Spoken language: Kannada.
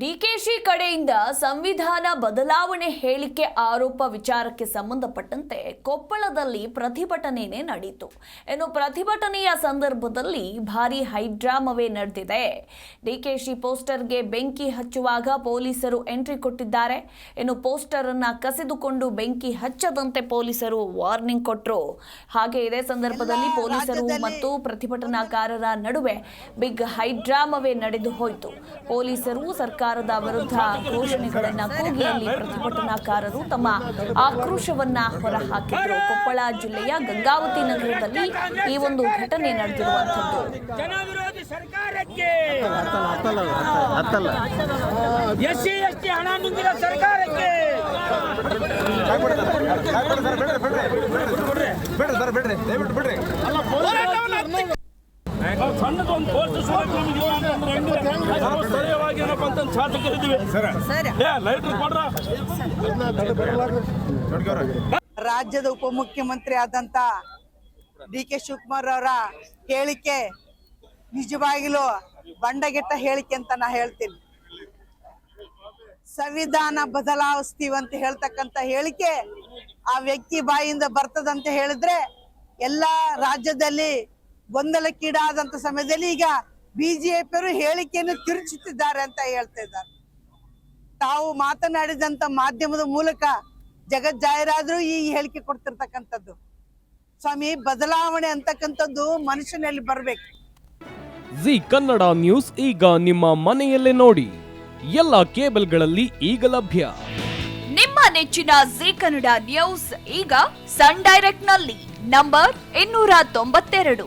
ಡಿಕೆಶಿ ಕಡೆಯಿಂದ ಸಂವಿಧಾನ ಬದಲಾವಣೆ ಹೇಳಿಕೆ ಆರೋಪ ವಿಚಾರಕ್ಕೆ ಸಂಬಂಧಪಟ್ಟಂತೆ ಕೊಪ್ಪಳದಲ್ಲಿ ಪ್ರತಿಭಟನೆನೇ ನಡೆಯಿತು. ಇನ್ನು ಪ್ರತಿಭಟನೆಯ ಸಂದರ್ಭದಲ್ಲಿ ಭಾರಿ ಹೈಡ್ರಾಮವೇ ನಡೆದಿದೆ. ಡಿಕೆಶಿ ಪೋಸ್ಟರ್ಗೆ ಬೆಂಕಿ ಹಚ್ಚುವಾಗ ಪೊಲೀಸರು ಎಂಟ್ರಿ ಕೊಟ್ಟಿದ್ದಾರೆ. ಇನ್ನು ಪೋಸ್ಟರ್ ಅನ್ನ ಕಸಿದುಕೊಂಡು ಬೆಂಕಿ ಹಚ್ಚದಂತೆ ಪೊಲೀಸರು ವಾರ್ನಿಂಗ್ ಕೊಟ್ಟರು ಹಾಗೆ ಇದೇ ಸಂದರ್ಭದಲ್ಲಿ ಪೊಲೀಸರು ಮತ್ತು ಪ್ರತಿಭಟನಾಕಾರರ ನಡುವೆ ಬಿಗ್ ಹೈಡ್ರಾಮವೇ ನಡೆದು ಹೋಯಿತು. ಪೊಲೀಸರು ಸರ್ಕಾರದ ವಿರುದ್ಧ ಘೋಷಣೆಗಳನ್ನು ಕೂಗಿಯಲ್ಲಿ ಪ್ರತಿಭಟನಾಕಾರರು ತಮ್ಮ ಆಕ್ರೋಶವನ್ನ ಹೊರಹಾಕಿದ್ರು. ಕೊಪ್ಪಳ ಜಿಲ್ಲೆಯ ಗಂಗಾವತಿ ನಗರದಲ್ಲಿ ಈ ಒಂದು ಘಟನೆ ನಡೆದಿರುವಂತದ್ದು ಜನವಿರೋಧಿ ಸರ್ಕಾರಕ್ಕೆ ಹಣ ಹತ್ತಲ್ಲ ಬಿಡ್ರಿ ಬಿಡ್ರಿ ಬಿಡ್ರಿ. ಬಿಡ್ರಿ ಬಿಡ್ರಿ. ಬಿಡ್ರಿ ಸರ್ಕಾರಕ್ಕೆ ಬೇಡ್ರಿ. ದಯವಿಟ್ಟು ಸ್ಥಳೀಯವಾಗಿ ಏನಪ್ಪ ಅಂತ ಶಾಸಕರಿದ್ದೀವಿ ಏ ಲೈಟ್ ಕೊಡ್ರ? ರಾಜ್ಯದ ಉಪಮುಖ್ಯಮಂತ್ರಿ ಆದಂತ ಡಿ ಕೆ ಶಿವಕುಮಾರ್ ಅವರ ಹೇಳಿಕೆ ನಿಜವಾಗಿಲು ಬಂಡಗೆಟ್ಟ ಹೇಳಿಕೆ ಅಂತ ನಾ ಹೇಳ್ತೀನಿ. ಸಂವಿಧಾನ ಬದಲಾವಿಸ್ತೀವಿ ಅಂತ ಹೇಳ್ತಕ್ಕಂತ ಹೇಳಿಕೆ ಆ ವ್ಯಕ್ತಿ ಬಾಯಿಂದ ಬರ್ತದಂತ ಹೇಳಿದ್ರೆ ಎಲ್ಲಾ ರಾಜ್ಯದಲ್ಲಿ ಗೊಂದಲಕ್ಕೀಡಾದಂತ ಸಮಯದಲ್ಲಿ ಈಗ ಬಿಜೆಪಿಯವರು ಹೇಳಿಕೆಯನ್ನು ತಿರುಚುತ್ತಿದ್ದಾರೆ ಅಂತ ಹೇಳ್ತಾ ಇದ್ದಾರೆ. ತಾವು ಮಾತನಾಡಿದಂತ ಮಾಧ್ಯಮದ ಮೂಲಕ ಜಗತ್ ಜಾಹೀರಾದ್ರು ಈ ಹೇಳಿಕೆ ಕೊಡ್ತಿರ್ತಕ್ಕಂಥದ್ದು. ಸ್ವಾಮಿ ಬದಲಾವಣೆ ಅಂತಕ್ಕಂಥದ್ದು ಮನುಷ್ಯನಲ್ಲಿ ಬರ್ಬೇಕು. ಜಿ ಕನ್ನಡ ನ್ಯೂಸ್ ಈಗ ನಿಮ್ಮ ಮನೆಯಲ್ಲೇ ನೋಡಿ. ಎಲ್ಲ ಕೇಬಲ್ಗಳಲ್ಲಿ ಈಗ ಲಭ್ಯ. ನಿಮ್ಮ ನೆಚ್ಚಿನ ಜಿ ಕನ್ನಡ ನ್ಯೂಸ್ ಈಗ ಸನ್ ಡೈರೆಕ್ಟ್ನಲ್ಲಿ ನಂಬರ್ ಇನ್ನೂರ ತೊಂಬತ್ತೆರಡು.